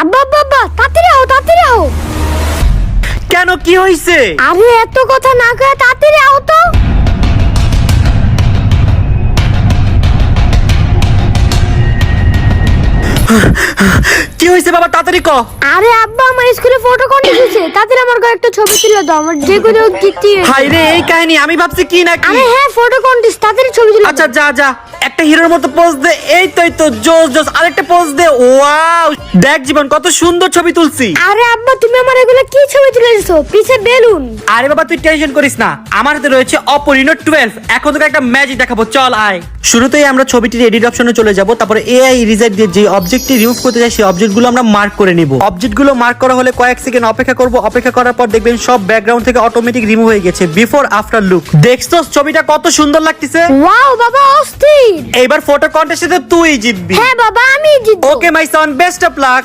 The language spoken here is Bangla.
আব্বা আব্বা আব্বা তাড়াতাড়ি আও তাড়াতাড়ি আও। কেন কি হয়েছে আরে এত কথা না কয়ে তাড়াতাড়ি আও তো। কি হয়েছে বাবা তাড়াতাড়ি ক। আরে আব্বা আমার স্কুলে ফটো কোন দিয়েছে তাড়াতাড়ি আমার কয়েকটা ছবি তুলে দাও আমার যে জিততে হবে। হাই রে এই কাহিনী আমি ভাবছি কি নাকি? আরে হ্যাঁ ফটো কোন দিস তাড়াতাড়ি ছবি তুলে আচ্ছা যা যা। একটা হিরোর মতো পোজ দে এই তো এই তো জোস জোস আরেকটা পোজ দে। ওয়াও দেখ জীবন কত সুন্দর ছবি তুলছি। আরে আব্বা তুমি আমার এগুলো কি ছবি তুলে দিছো? পিছে বেলুন। আরে বাবা তুই টেনশন করিস না। আমার হাতে রয়েছে অপো রিনো টুয়েলভ এখন তোকে একটা ম্যাজিক দেখাবো। চল আয়। শুরুতেই আমরা ছবিটির এডিট অপশনে চলে যাব। তারপরে এআই রিজাইট দিয়ে যে অবজেক্টটি রিমুভ করতে চাই সেই অবজেক্টগুলো আমরা মার্ক করে নিব। অবজেক্টগুলো মার্ক করা হলে কয়েক সেকেন্ড অপেক্ষা করব। অপেক্ষা করার পর দেখবেন সব ব্যাকগ্রাউন্ড থেকে অটোমেটিক রিমুভ হয়ে গেছে। বিফোর আফটার লুক দেখছ ছবিটা কত সুন্দর লাগতেছে। ওয়াও বাবা এইবার ফটো কন্টেস্টে তুই জিতবি। হ্যাঁ বাবা আমি জিতবো। Okay my son best of luck